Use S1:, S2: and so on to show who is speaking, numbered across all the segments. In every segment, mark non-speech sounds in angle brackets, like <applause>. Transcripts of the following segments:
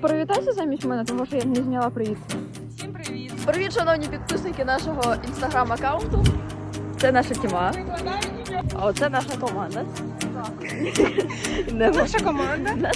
S1: Привітайся замість мене, тому що я не зняла привіт.
S2: Всім привіт!
S1: Привіт, шановні підписники нашого інстаграм-аккаунту. Це наша тіма. А оце наша команда.
S2: Наша команда.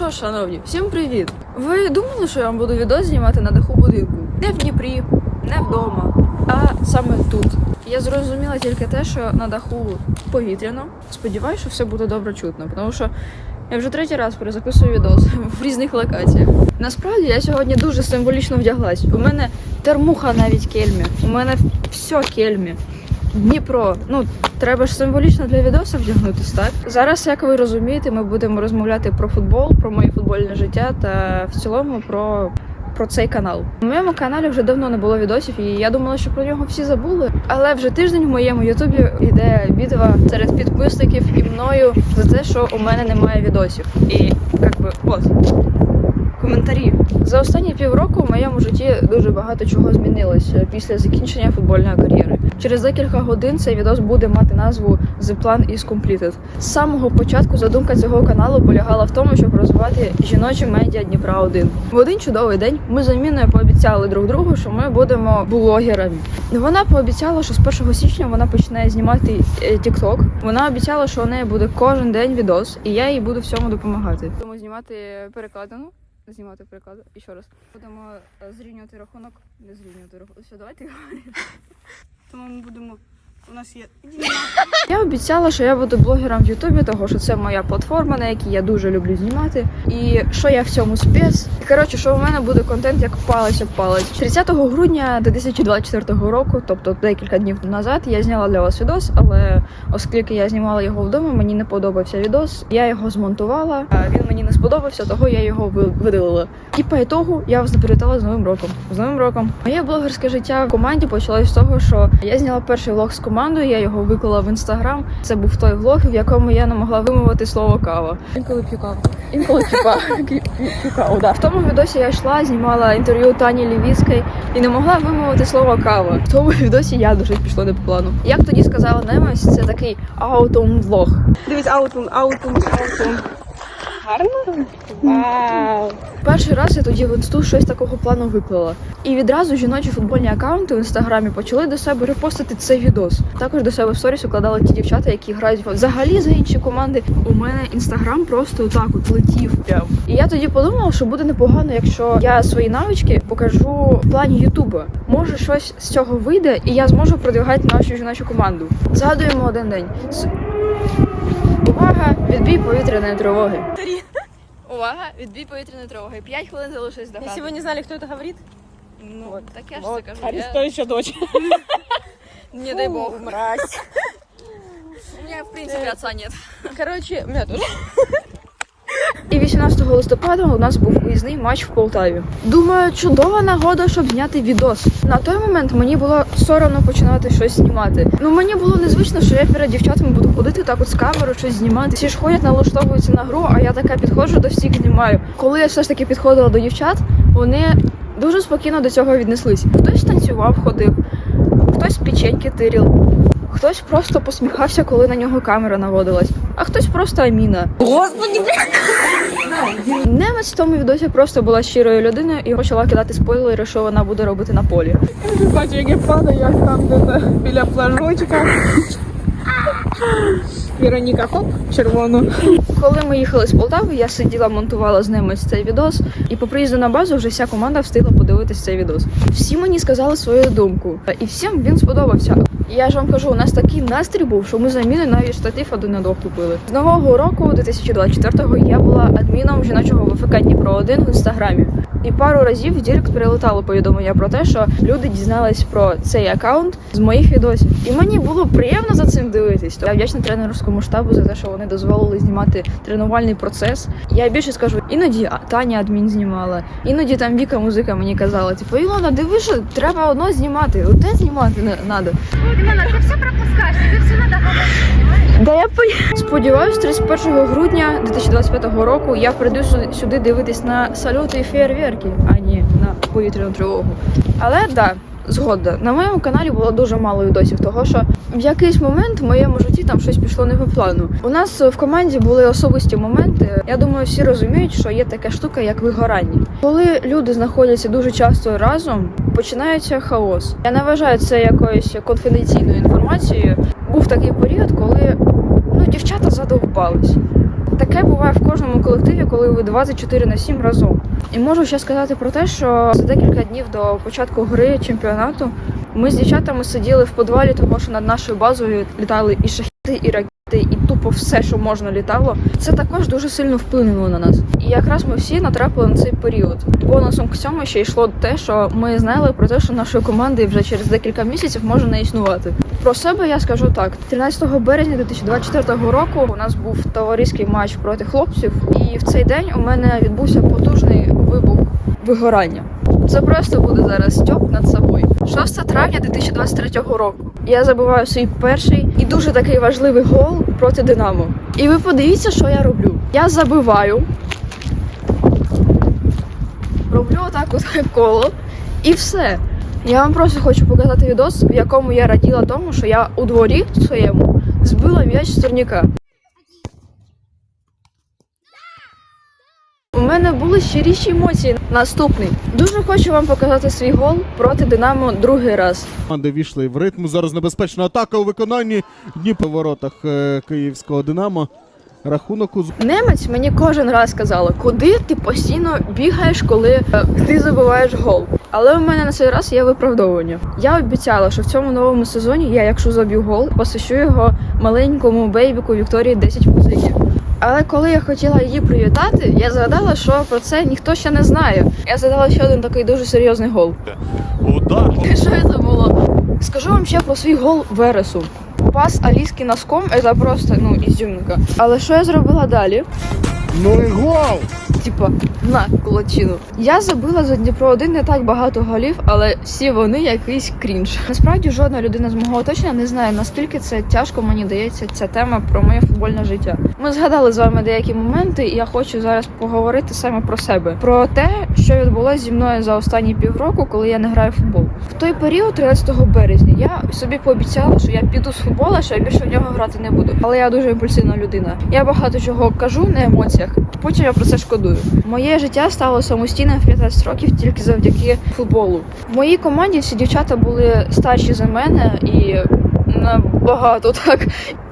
S1: Що шановні, всім привіт! Ви думали, що я вам буду відео знімати на даху будинку? Не в Дніпрі, не вдома, а саме тут. Я зрозуміла тільки те, що на даху повітряно. Сподіваюся, що все буде добре чутно, тому що я вже третій раз перезаписую відос <laughs> в різних локаціях. Насправді я сьогодні дуже символічно вдяглась. У мене термуха навіть кельмі. У мене все кельмі. Дніпро, ну треба ж символічно для відео вдягнутись, так? Зараз, як ви розумієте, ми будемо розмовляти про футбол, про моє футбольне життя та в цілому про. Про цей канал у моєму каналі вже давно не було відосів, і я думала, що про нього всі забули. Але вже тиждень в моєму ютубі йде битва серед підписників і мною за те, що у мене немає відосів. І як би от коментарі. За останні півроку в моєму житті дуже багато чого змінилося після закінчення футбольної кар'єри. Через декілька годин цей відос буде мати назву The Plan is Completed. З самого початку задумка цього каналу полягала в тому, щоб розвивати жіночі медіа Дніпра 1 В один чудовий день ми з Аміною пообіцяли друг другу, що ми будемо блогерами. Вона пообіцяла, що з 1 січня вона почне знімати е, TikTok. Вона обіцяла, що у неї буде кожен день відос, і я їй буду в цьому допомагати. Будемо знімати перекладину знімати приклади. І ще раз. Будемо е, зрівнювати рахунок, не зрівнювати рахунок. Все, давайте говорити.
S2: Тому ми будемо. У нас є
S1: Я обіцяла, що я буду блогером в Ютубі, того що це моя платформа, на якій я дуже люблю знімати. І що я в цьому спец. І коротше, що у мене буде контент як палець об палець. 30 грудня 2024 року, тобто декілька днів назад, я зняла для вас відос, але оскільки я знімала його вдома, мені не подобався відос. Я його змонтувала. Він мені не сподобався, того я його ви- видалила. І по ітогу я вас привітала з новим роком. З новим роком. Моє блогерське життя в команді почалось з того, що я зняла перший влог з командою, я його виклала в інстаграм. Це був той влог, в якому я не могла вимовити слово кава.
S2: інколи п'ю каву.
S1: Інколи типа <laughs> каву, да. В тому відосі я йшла, знімала інтерв'ю Тані Лівіцької і не могла вимовити слово кава. В тому відосі я дуже пішло не по плану. Як тоді сказала Немось, це такий аутом влог.
S2: Дивись, аутун, аутун, аутун. Гарно? Вау!
S1: Перший раз я тоді в інсту щось такого плану виклала. І відразу жіночі футбольні акаунти в інстаграмі почали до себе репостити цей відос. Також до себе в сторіс укладали ті дівчата, які грають взагалі за інші команди. У мене інстаграм просто отак от летів. І я тоді подумала, що буде непогано, якщо я свої навички покажу в плані Ютуба. Може, щось з цього вийде, і я зможу продвигати нашу жіночу команду. Згадуємо один день. Увага! Відбій повітряної тривоги. Увага! Відбій повітряної тривоги. П'ять хвилин залишилось до
S2: Если вы не знали, кто это говорит,
S1: Ну,
S2: Вот.
S1: так я ж
S2: вот,
S1: це кажу. Я...
S2: дочь. <laughs>
S1: Не дай бог.
S2: Мразь.
S1: У меня, в принципе, отца нет.
S2: Короче, у меня тоже. <laughs>
S1: І 18 листопада у нас був виїзний матч в Полтаві. Думаю, чудова нагода, щоб зняти відос. На той момент мені було соромно починати щось знімати. Ну мені було незвично, що я перед дівчатами буду ходити так от з камерою, щось знімати. Всі ж ходять, налаштовуються на гру, а я така підходжу до всіх знімаю. Коли я все ж таки підходила до дівчат, вони дуже спокійно до цього віднеслись. Хтось танцював, ходив, хтось печеньки тирів. Хтось просто посміхався, коли на нього камера наводилась, а хтось просто аміна.
S2: Господи,
S1: Немець в тому відосі просто була щирою людиною і почала кидати спойлери, що вона буде робити на полі.
S2: Бачу, як я падаю, як там біля флажочка. Вероніка хоп, червону.
S1: Коли ми їхали з Полтави, я сиділа, монтувала з ними цей відос, і по приїзду на базу вже вся команда встигла подивитись цей відос. Всі мені сказали свою думку, і всім він сподобався. Я ж вам кажу, у нас такий настрій був, що ми заміни навіть штатив один на двох купили. З нового року, 2024-го, я була адміном жіночого ВФК Дніпро 1 в інстаграмі. І пару разів в Дірект прилетало повідомлення про те, що люди дізнались про цей аккаунт з моїх відосів. І мені було приємно за цим дивитись. Я вдячна тренерському штабу за те, що вони дозволили знімати тренувальний процес. Я більше скажу, іноді Таня адмін знімала, іноді там Віка музика мені казала, типу, Ілона, диви, що треба одно знімати, одне знімати не треба.
S3: Димана, ты все пропускаешь, тебе все надо говорить.
S1: Да я по... сподіваюсь, 31 грудня 2025 року я прийду сюди дивитись на салюти і фейерверк. Феєрверки, а на повітряну тривогу. Але да, згодна. На моєму каналі було дуже мало відосів, того що в якийсь момент в моєму житті там щось пішло не по плану. У нас в команді були особисті моменти. Я думаю, всі розуміють, що є така штука, як вигорання. Коли люди знаходяться дуже часто разом, починається хаос. Я не вважаю це якоюсь конфіденційною інформацією. Був такий період, коли ну дівчата задовбались. Колективі, коли ви 24 на 7 разом. І можу ще сказати про те, що за декілька днів до початку гри чемпіонату ми з дівчатами сиділи в подвалі, тому що над нашою базою літали і шахіти, і ракети, і тупо все, що можна літало. Це також дуже сильно вплинуло на нас. І якраз ми всі натрапили на цей період. Бонусом к цьому ще йшло те, що ми знали про те, що нашої команди вже через декілька місяців може не існувати. Про себе я скажу так: 13 березня 2024 року у нас був товариський матч проти хлопців, і в цей день у мене відбувся потужний вибух вигорання. Це просто буде зараз стьоп над собою. 6 травня 2023 року. Я забиваю свій перший і дуже такий важливий гол проти Динамо. І ви подивіться, що я роблю. Я забиваю, роблю отак от <laughs> коло, і все. Я вам просто хочу показати відос, в якому я раділа тому, що я у дворі своєму збила м'яч з турніка. У мене були щиріші емоції. Наступний. Дуже хочу вам показати свій гол проти Динамо другий раз.
S4: Команди війшли в ритм. Зараз небезпечна атака у виконанні Дніпро в воротах е, київського Динамо. Рахунок у
S1: Немець мені кожен раз казала, куди ти постійно бігаєш, коли е, ти забиваєш гол. Але у мене на цей раз є виправдовування. Я обіцяла, що в цьому новому сезоні я, якщо заб'ю гол, посвящу його маленькому бейбіку Вікторії 10 музиків. Але коли я хотіла її привітати, я згадала, що про це ніхто ще не знає. Я згадала ще один такий дуже серйозний гол.
S5: Удар.
S1: Що це було? Скажу вам ще про свій гол Вересу. Пас Аліски носком це просто ну ізюминка. Але що я зробила далі?
S4: Ну і гол!
S1: Типа на кулачину. Я забила за Дніпро 1 не так багато голів, але всі вони якийсь крінж. Насправді жодна людина з мого оточення не знає наскільки це тяжко мені дається ця тема про моє футбольне життя. Ми згадали з вами деякі моменти, і я хочу зараз поговорити саме про себе, про те, що відбулося зі мною за останні півроку, коли я не граю в футбол. В той період, 13 березня, я собі пообіцяла, що я піду з футбола, що я більше в нього грати не буду. Але я дуже імпульсивна людина. Я багато чого кажу на емоціях. Потім я про це шкодую. Моє життя стало самостійним в 15 років тільки завдяки футболу. В моїй команді всі дівчата були старші за мене і набагато так.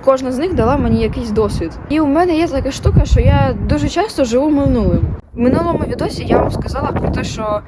S1: Кожна з них дала мені якийсь досвід. І у мене є така штука, що я дуже часто живу минулим. В минулому відосі я вам сказала про те, що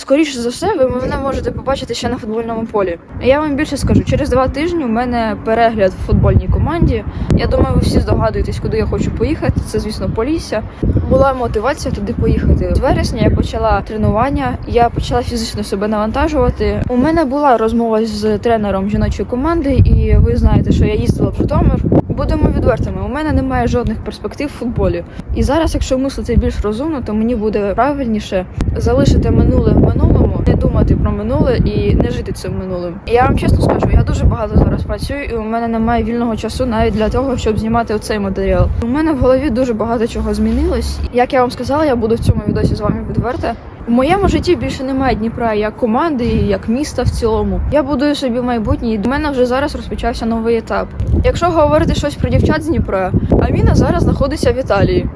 S1: скоріше за все ви мене можете побачити ще на футбольному полі. Я вам більше скажу, через два тижні у мене перегляд в футбольній команді. Я думаю, ви всі здогадуєтесь, куди я хочу поїхати. Це, звісно, Полісся. Була мотивація туди поїхати. З вересня я почала тренування, я почала фізично себе навантажувати. У мене була розмова з тренером жіночої команди, і ви знаєте, що я їздила в Житомир. Будемо відвертими. У мене немає жодних перспектив в футболі. І зараз, якщо мислити більш розумно, то мені буде правильніше залишити минуле минулому, не думати про минуле і не жити цим минулим. І я вам чесно скажу, я дуже багато зараз працюю, і у мене немає вільного часу навіть для того, щоб знімати оцей матеріал. У мене в голові дуже багато чого змінилось. Як я вам сказала, я буду в цьому відосі з вами відверта. В моєму житті більше немає Дніпра як команди, як міста в цілому. Я будую собі майбутнє, і до мене вже зараз розпочався новий етап. Якщо говорити щось про дівчат з Дніпра, Аміна зараз знаходиться в Італії.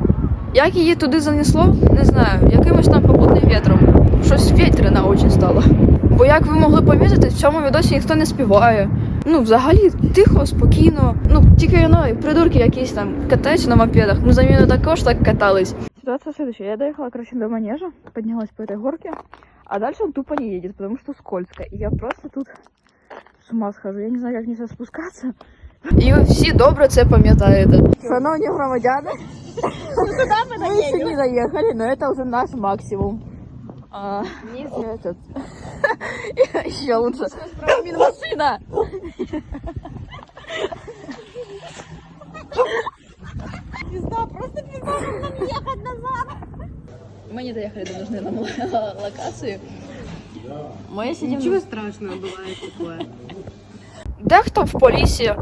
S1: Як її туди занесло, не знаю, якимось там попутним вітром. Щось вітряна очень стало. Бо як ви могли помітити, в цьому відосі ніхто не співає. Ну, взагалі, тихо, спокійно. Ну, тільки ну, придурки якісь там катаються на мопедах. Ми за Аміною також так катались. Ситуация следующая. Я доехала, короче, до манежа, поднялась по этой горке, а дальше он тупо не едет, потому что скользко. И я просто тут с ума схожу. Я не знаю, як мені спускатися. І ви всі добре це пам'ятаєте. Шановні громадяни, ми ще не доїхали, но це вже наш максимум. А, не этот. <laughs> Еще лучше. машина. Мы не доехали до нужной нам <laughs> локації. Ми сидимо...
S3: Ничего страшного бывает такое.
S1: Дехто в полісі,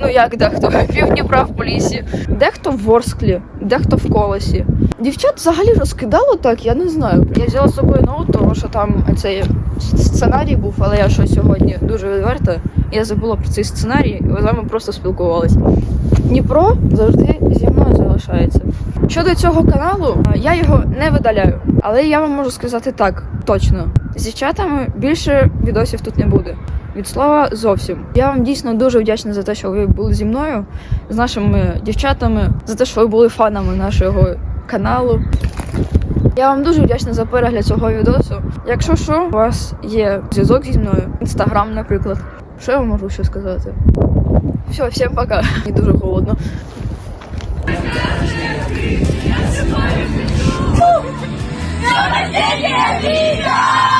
S1: ну як дехто, <laughs> пів Дніпра в полісі, дехто в Ворсклі, дехто в колесі. Дівчат взагалі розкидало так, я не знаю. Я взяла з собою ноут, тому що там цей сценарій був, але я щось сьогодні дуже відверта. Я забула про цей сценарій, і вами просто спілкувалась. Дніпро завжди зі мною залишається. Щодо цього каналу, е, я його не видаляю, але я вам можу сказати так, точно. З дівчатами більше відосів тут не буде. Від слова зовсім. Я вам дійсно дуже вдячна за те, що ви були зі мною, з нашими дівчатами, за те, що ви були фанами нашого каналу. Я вам дуже вдячна за перегляд цього відосу. Якщо що, у вас є зв'язок зі мною, інстаграм, наприклад. Що я вам можу ще сказати? Все, всім пока. Мені дуже холодно.
S5: Новоселье!